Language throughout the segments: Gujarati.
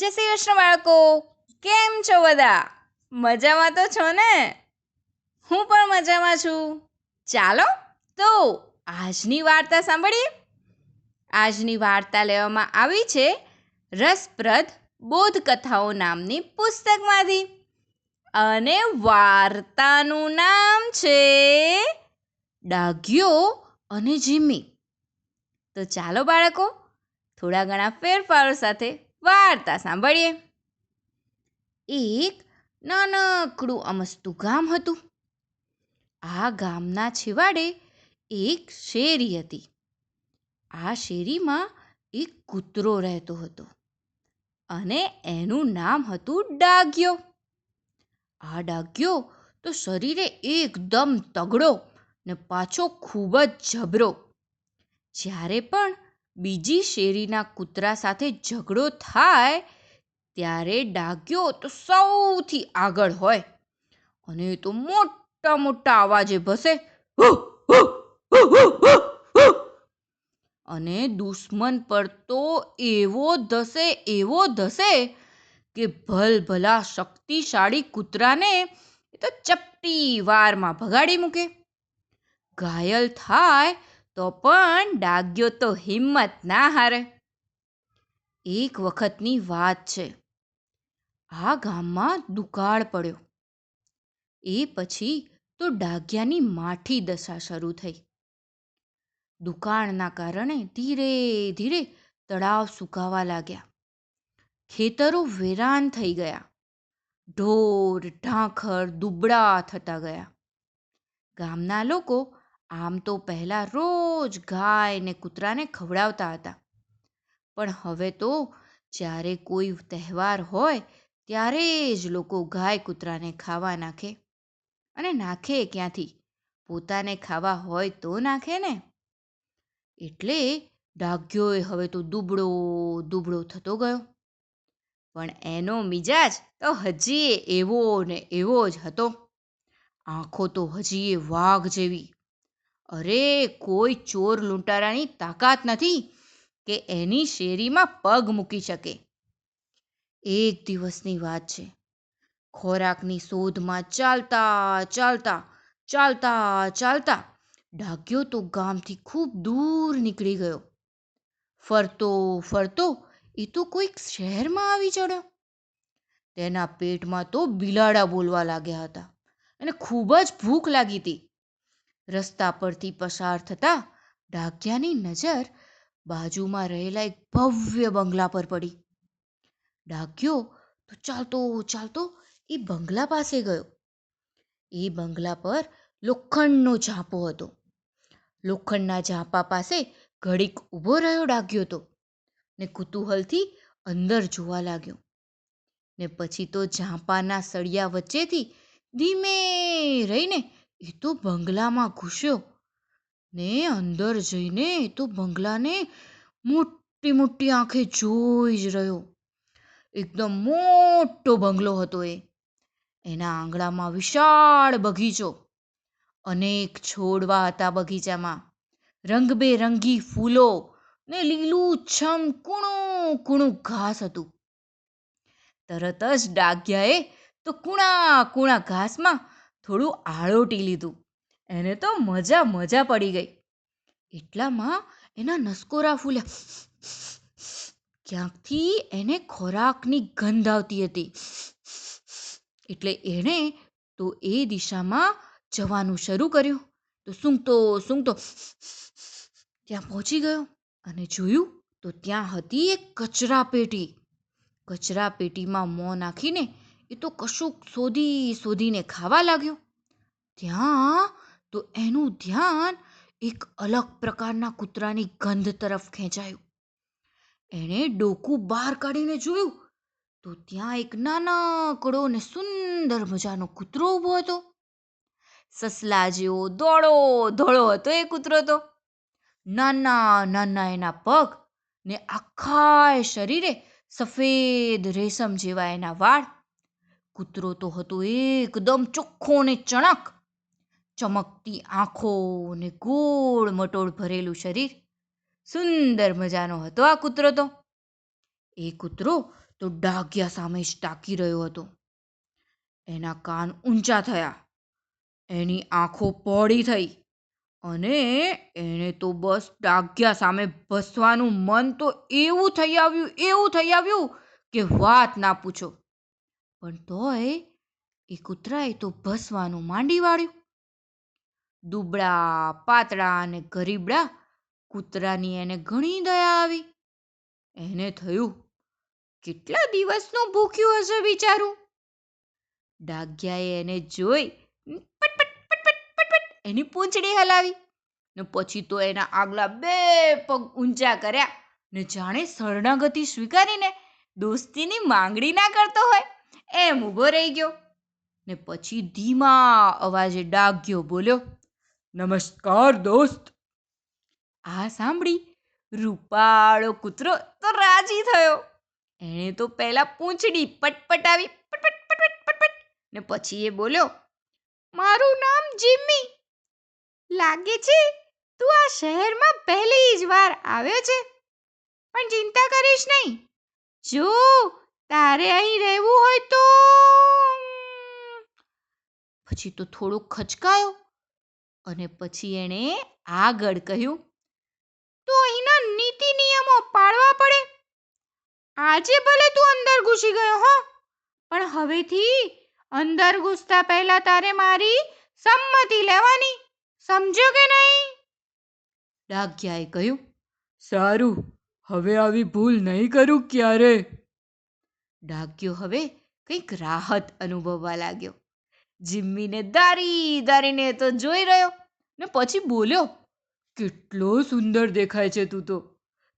જય શ્રી કૃષ્ણ બાળકો. કેમ છો બધા? મજામાં તો છો ને? હું પણ મજામાં છું. ચાલો, તો આજની વાર્તા સાંભળીએ. આજની વાર્તા લેવામાં આવી છે રસપ્રદ બોધકથાઓ નામની પુસ્તકમાંથી. અને વાર્તાનું નામ છે ડાઘ્યો અને જીમી. તો ચાલો બાળકો, થોડા ઘણા ફેરફારો સાથે વાર્તા સાંભળીએ. એક નાનકડું અમસ્તું ગામ હતું. આ ગામના છેવાડે એક શેરી હતી. આ શેરીમાં એક કૂતરો રહેતો હતો અને એનું નામ હતું ડાગ્યો આ ડાગ્યો તો શરીરે એકદમ તગડો ને પાછો ખૂબ જ જબરો. જ્યારે પણ બીજી શેરીના કૂતરા સાથે ઝઘડો થાય ત્યારે ડાગ્યો તો સૌથી આગળ હોય અને એ તો મોટા મોટા અવાજે ભસે અને દુશ્મન પર તો એવો ધસે એવો ધસે કે ભલભલા શક્તિશાળી કૂતરાને એ તો ચપટી વારમાં ભગાડી મૂકે. ઘાયલ થાય તો પણ ડાગ્યો તો હિંમત ના હારે. એક વખતની વાત છે. આ ગામમાં દુકાળ પડ્યો. એ પછી તો ડાગ્યાની માઠી દશા શરૂ થઈ. દુકાળના કારણે ધીરે ધીરે તળાવ સુકાવા લાગ્યા. ખેતરો વેરાન થઈ ગયા. ઢોર, ઢાંખર, દુબળા થતા ગયા. ગામના લોકો આમ તો પહેલાં રોજ ગાય ને કૂતરાને ખવડાવતા હતા. પણ હવે તો જ્યારે કોઈ તહેવાર હોય, ત્યારે જ લોકો ગાય કૂતરાને ખાવા નાખે અને નાખે ક્યાંથી? પોતાને ખાવા હોય તો નાખે ને? એટલે ડાઘ્યોએ હવે તો દુબળો દુબળો થતો ગયો. પણ એનો મિજાજ તો હજીએ એવો ને એવો જ હતો. આંખો તો હજીએ વાઘ જેવી. અરે, કોઈ ચોર લૂંટારાની તાકાત નથી કે એની શેરીમાં પગ મૂકી શકે. એક દિવસની વાત છે. ખોરાકની શોધમાં ચાલતા ચાલતા ચાલતા ચાલતા ડાગ્યો તો ગામથી ખૂબ દૂર નીકળી ગયો. ફરતો ફરતો એ તો કોઈક શહેરમાં આવી ચડ્યો. તેના પેટમાં તો બિલાડા બોલવા લાગ્યા હતા. અને ખૂબ જ ભૂખ લાગી હતી. રસ્તા પરથી પસાર થતા ડાકિયાની નજર બાજુમાં રહેલા એક ભવ્ય બંગલા પર પડી. ડાગ્યો તો ચાલતો ચાલતો એ બંગલા પાસે ગયો. એ બંગલા પર લોખંડનો ઝાંપો હતો. લોખંડના ઝાંપા પાસે ઘડીક ઊભો રહ્યો ડાક્યો તો ને કુતૂહલથી અંદર જોવા લાગ્યો. ને પછી તો ઝાંપાના સળિયા વચ્ચેથી ધીમે રહીને એ તો બંગલામાં ઘૂસ્યો. ને અંદર જઈને એ તો બંગલાને મોટી મોટી આંખે જોઈ જ રહ્યો. એકદમ મોટો બંગલો હતો એ. એના આંગણામાં વિશાળ બગીચો અનેક છોડવા હતા બગીચામાં. રંગબેરંગી ફૂલો ને લીલું કૂણું કૂણું ઘાસ હતું. તરત જ ડાગ્યાએ તો કૂણા કૂણા ઘાસમાં થોડું આળોટી લીધું. એને તો મજા મજા પડી ગઈ. એટલામાં એના નસકોરા ફૂલ્યા. ક્યાંકથી એને ખોરાકની ગંધ આવતી હતી. એટલે એણે તો એ દિશામાં જવાનું શરૂ કર્યું. તો સૂંઘતો સૂંઘતો ત્યાં પહોંચી ગયો અને જોયું તો ત્યાં હતી એક કચરા પેટી કચરા પેટીમાં મોં નાખીને એ તો કશુંક શોધી શોધીને ખાવા લાગ્યો. ત્યાં, તો એનું ધ્યાન એક અલગ પ્રકારના કૂતરાની ગંધ તરફ ખેંચાયું. એણે ડોકું બહાર કાઢીને જોયું, તો ત્યાં એક નાનકડો ને સુંદર મજાનો કૂતરો ઊભો હતો. સસલા જેવો દોડો, ધોળો હતો એ કૂતરો તો. નાના નાના એના પગ ને આખા શરીરે સફેદ રેશમ જેવા એના વાળ કૂતરો તો હતો એકદમ ચોખ્ખો ને ચણક. ચમકતી આંખો ને ગોળ મટોળ ભરેલું શરીર. સુંદર મજાનો હતો આ કૂતરો તો. એ કૂતરો તો ડાઘિયા સામે જ તાકી રહ્યો હતો. એના કાન ઊંચા થયા. એની આંખો પહોળી થઈ અને એણે તો બસ ડાઘિયા સામે ભસવાનું મન તો એવું થઈ આવ્યું, એવું થઈ આવ્યું કે વાત ના પૂછો. પણ તોય એ કૂતરાએ તો ભસવાનું માંડી વાળ્યું. દુબળા, પાતળા અને ગરીબડા કૂતરાની એને ઘણી દયા આવી. એને થયું, કેટલા દિવસનું ભૂખ્યું હશે બિચારું? ડાગ્યાએ એને જોઈ એની પૂંછડી હલાવી ને પછી તો એના આગલા બે પગ ઊંચા કર્યા ને જાણે શરણાગતિ સ્વીકારીને દોસ્તીની માંગણી ના કરતો હોય. એમ ઊભો રહી ગયો ને પછી ધીમા અવાજે ડાગ્યો બોલ્યો, નમસ્કાર દોસ્ત. આ સાંભળી રૂપાળો કૂતરો તો રાજી થયો. એણે તો પહેલા પૂંછડી પટપટાવી પટપટ પટપટ પટપટ ને પછી એ બોલ્યો, મારું નામ જિમ્મી. લાગે છે તું આ શહેરમાં પહેલી જ વાર આવ્યો છે. પણ ચિંતા કરીશ નહીં. જો તારે અહીં રહેવું હોય તો? પછી તો થોડો ખચકાયો અને પછી એણે આગળ કહ્યું, તો અહીંના નીતિ નિયમો પાળવા પડે. આજે ભલે તું અંદર ઘૂસી ગયો હો, પણ હવેથી અંદર ઘૂસતા પહેલા તારે મારી સંમતિ લેવાની. સમજ્યો કે નહીં? ડાગ્યાએ કહ્યું, સારું. હવે આવી ભૂલ નહીં કરું ક્યારે? ડાઘ્યો હવે કંઈક રાહત અનુભવવા લાગ્યો. જિમ્મીને દારી દારીને તો જોઈ રહ્યો ને પછી બોલ્યો, કેટલો સુંદર દેખાય છે તું તો.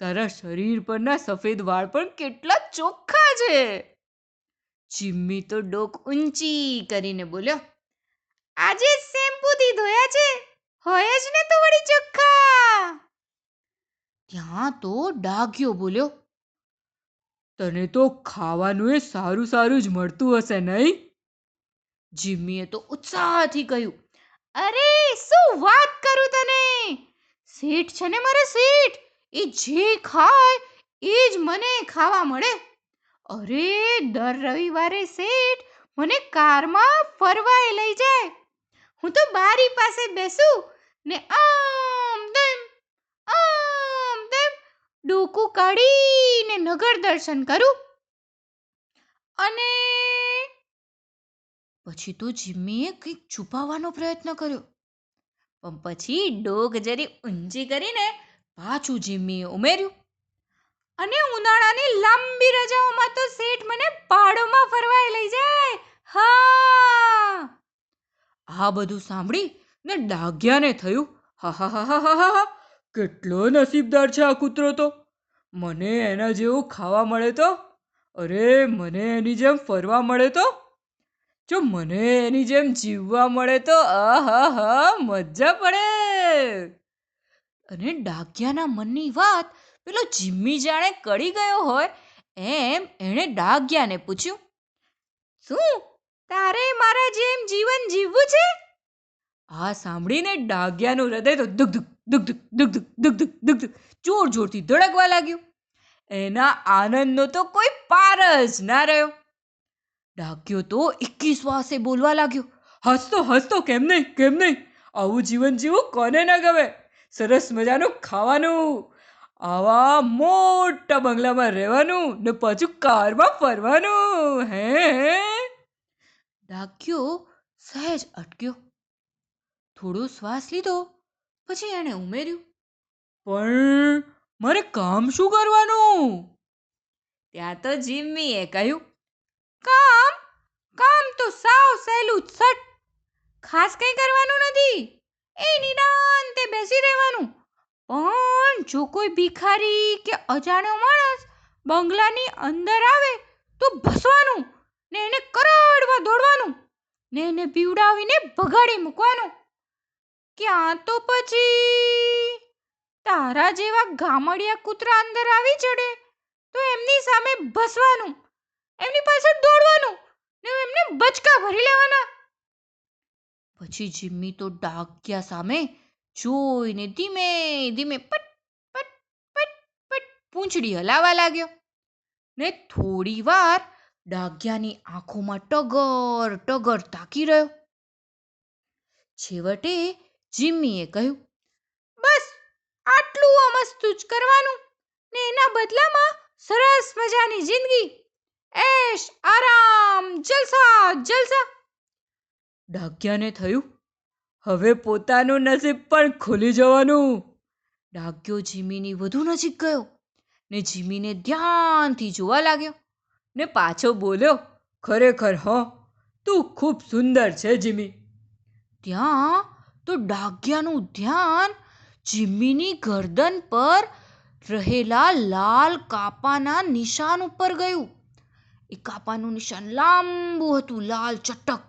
તારા શરીર પરના સફેદ વાળ પણ કેટલા ચોખ્ખા છે. જિમ્મી તો ડોક ઊંચી કરીને બોલ્યો, આજે શેમ્પૂથી ધોયા છે? હોય જ ને તો વળી ચોખ્ખા. ત્યાં તો ડાઘ્યો બોલ્યો તને તો ખાવાનું એ સારું સારું જ મળતું હશે નહીં? જીમ્મીએ તો ઉત્સાહથી કહ્યું, અરે, શું વાત કરું તને? શેઠ છે ને મારે શેઠ. એ જે ખાય એ જ મને ખાવા મળે. અરે, દર રવિવારે શેઠ મને કારમાં ફરવાય લઈ જાય. હું તો બારી પાસે બેસું ને આમ તેમ આમ તેમ ડોકું કાઢીને નગર દર્શન કરું? અને પછી તો જિમ્મીએ કંઈક છુપાવવાનો પ્રયત્ન કર્યો. પણ પછી ડોગ જરી ઊંચી કરીને પાછું જિમ્મીએ ઉમેર્યું. અને ઉનાળાની લાંબી રજાઓમાં તો શેઠ મને પહાડોમાં ફરવાય લઈ જાય. હા! આ બધું સાંભળી ને ડાઘ્યાને થયું. હા હા હા હા હા. કેટલો નસીબદાર છે આ કૂતરો તો. મને એના જેવું ખાવા મળે તો? અરે, મને એની જેમ ફરવા મળે તો? જો મને એની જેમ જીવવા મળે તો આહા મજા પડે. અને ડાઘ્યાના મનની વાત પેલો જીમ્મી જાણે કળી ગયો હોય એમ એણે ડાઘ્યાને પૂછ્યું, શું તારે મારા જેમ જીવન જીવવું છે? આ સાંભળીને ડાઘ્યાનું હૃદય તો ધુક ધુક ધુક ધુક ધુક ધુક ધુક ધુક ધુક દુગ જોર જોરથી ધડકવા લાગ્યું. એના આનંદનો તો કોઈ પાર જ ના રહ્યો. ડાક્યો તો એકી શ્વાસે બોલવા લાગ્યો. હસતો હસતો, કેમ નહીં કેમ નહીં? આવું જીવન જીવવું કોને ના ગમે? સરસ મજાનું ખાવાનું, આવા મોટા બંગલામાં રહેવાનું ને પાછું કારમાં ફરવાનું હે? ડાક્યો સહેજ અટક્યો. થોડો શ્વાસ લીધો, પછી એણે ઉમેર્યું, પણ મારે કામ શું કરવાનું? ત્યાં તો જીમ્મીએ કહ્યું, કામ? કામ તો સાવ સહેલું સટ. ખાસ કંઈ કરવાનું નથી. એ નિદાંતે બેસી રહેવાનું. પણ જો કોઈ ભિખારી કે અજાણ્યો માણસ બંગલાની અંદર આવે તો ભસવાનું ને એને કરડવા દોડવાનું ને એને પીવડાવીને ભગાડી મૂકવાનું. ક્યાં તો પછી તારા જેવા ગામડિયા કૂતરા અંદર આવી ચડે, તો એમની સામે ભસવાનું, એમની પાછળ દોડવાનું, ને એમને બચકા ભરી લેવાના. પછી જિમ્મી તો ડાઘ્યા સામે જોઈને ધીમે ધીમે પટ પટ પટ પટ પૂંછડી હલાવવા લાગ્યો, ને થોડી વાર ડાગ્યાની આંખોમાં ટગર ટગર તાકી રહ્યો. છેવટે જિમ્મીએ કહ્યું આટલું અમસ્તુ જ કરવાનું? ને એના બદલામાં સરસ મજાની જિંદગી. એશ, આરામ, જલસા જલસા. ડાગ્યાને થયું? હવે પોતાનું નસીબ પણ ખુલી જવાનું. ડાક્યો જીમીની વધુ નજીક ગયો ને જીમીને ધ્યાનથી જોવા લાગ્યો ને પાછો બોલ્યો, ખરેખર, હ, તું ખૂબ સુંદર છે, જીમી. ત્યાં તો ડાગ્યાનું ધ્યાન જીમ્મીની ગરદન પર રહેલા લાલ કાપાના નિશાન ઉપર ગયું. એ કાપાનું નિશાન લાંબુ હતું, લાલ ચટક.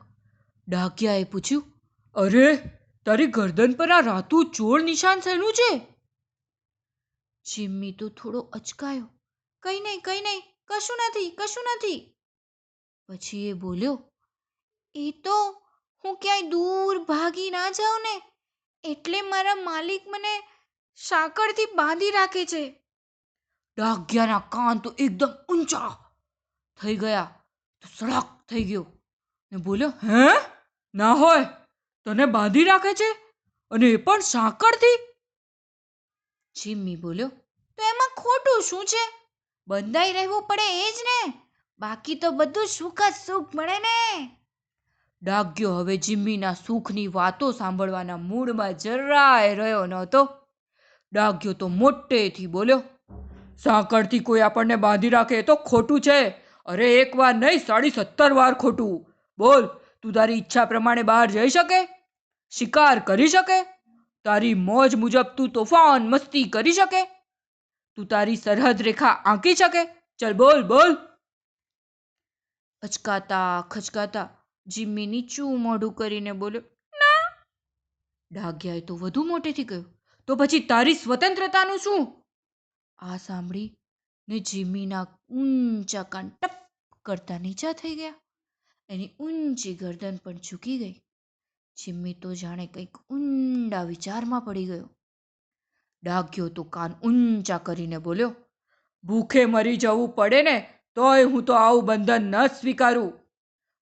ડાકિયાએ પૂછ્યું, અરે, તારી ગરદન પર આ રાતું ચોળ નિશાન શેનું છે? જિમ્મી તો થોડો અચકાયો, કઈ નહીં કઈ નહીં, કશું નથી કશું નથી. પછી એ બોલ્યો, એ તો હું ક્યાંય દૂર ભાગી ના જાઉં ને એટલે મારા માલિક મને સાંકળથી બાંધી રાખે છે. ડાગ્યાના કાન તો એકદમ ઊંચા થઈ ગયા. તો સડક થઈ ગયો. ને બોલ્યો હે? ના હોય? તને બાંધી રાખે છે? અને એ પણ સાંકળથી જીમ્મી બોલ્યો તો એમાં ખોટું શું છે? બંધાઈ રહેવું પડે એ જ ને. બાકી તો બધું સુખ જ સુખ મળે ને. ડાગ્યો. હવે જિમ્મીના સુખની વાતો સાંભળવાના મૂડમાં જરાય રહ્યો નહોતો. ડાગ્યો તો મોટેથી બોલ્યો, સાંકળથી કોઈ આપણને બાંધી રાખે એ તો ખોટું છે. અરે એક વાર નહીં, સાડી સત્તર વાર ખોટું. બોલ, તું તારી ઈચ્છા પ્રમાણે બહાર જઈ શકે? શિકાર કરી શકે? તારી મોજ મુજબ તું તોફાન મસ્તી કરી શકે? તું તારી સરહદ રેખા આંકી શકે? ચલ બોલ બોલ. અચકાતા, ખચકાતા જીમ્મી ચૂ મોઢું કરીને બોલ્યો, ના. ડાગ્યાએ તો વધુ મોટેથી કહ્યું તો પછી તારી સ્વતંત્રતાનું શું? આ સાંભળી ને જીમ્મીના ઊંચા કાન ટપ કરતા નીચા થઈ ગયા. એની ઊંચી ગરદન પણ ઝૂકી ગઈ. જીમ્મી તો જાણે કંઈક ઊંડા વિચારમાં પડી ગયો. ડાગ્યો તો કાન ઊંચા કરીને બોલ્યો, ભૂખે મરી જવું પડે ને, તોય હું તો આવું બંધન ન સ્વીકારું.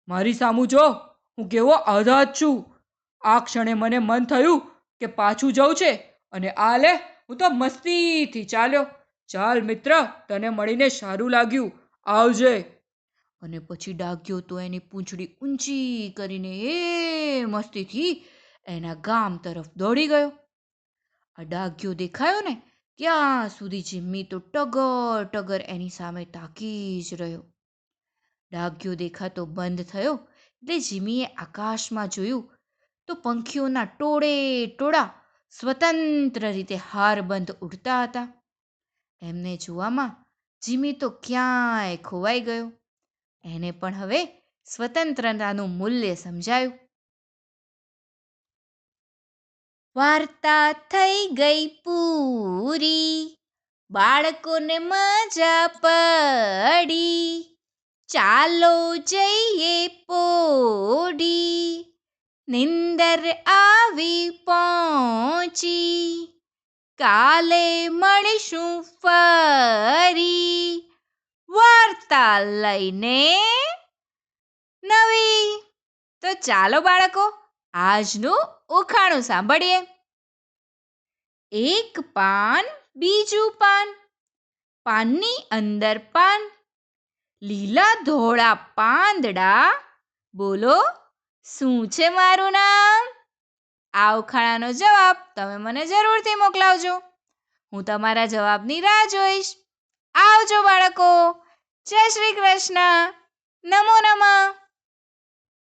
મારી સામું જો, હું કેવો આઝાદ છું. આ ક્ષણે મને મન થયું કે પાછું જવું છે અને આ લે, હું તો મસ્તીથી ચાલ્યો. ચાલ મિત્ર, તને મળીને સારું લાગ્યું. આવજે. અને પછી ડાગ્યો તો એની પૂંછડી ઊંચી કરીને એ મસ્તીથી એના ગામ તરફ દોડી ગયો. આ ડાગ્યો દેખાયો ને, ત્યાં સુધી જિમ્મી તો ટગર ટગર એની સામે તાકી જ રહ્યો. ડાગ્યો દેખાતો બંધ થયો એટલે જીમીએ આકાશમાં જોયું તો પંખીઓના ટોળે ટોળા સ્વતંત્ર રીતે હારબંધ ઉડતા હતા. એમને જોવામાં જીમી તો ક્યાંય ખોવાઈ ગયો. એને પણ હવે સ્વતંત્રતાનું મૂલ્ય સમજાયું. વાર્તા થઈ ગઈ પૂરી. બાળકોને મજા પડી. ચાલો જઈએ પોડી. નિંદર આવી પહોંચી. કાલે મળીશું ફરી. વાર્તા લઈને નવી. તો ચાલો બાળકો, આજનું ઉખાણું સાંભળીએ. એક પાન, બીજું પાન. પાનની અંદર પાન લીલા ધોળા પાંદડા. બોલો, શું છે મારું નામ? આ ઉખાણાનો જવાબ તમે મને જરૂરથી મોકલાવજો. હું તમારા જવાબની રાહ જોઈશ. આવજો બાળકો. જય શ્રી કૃષ્ણ. નમો નમઃ.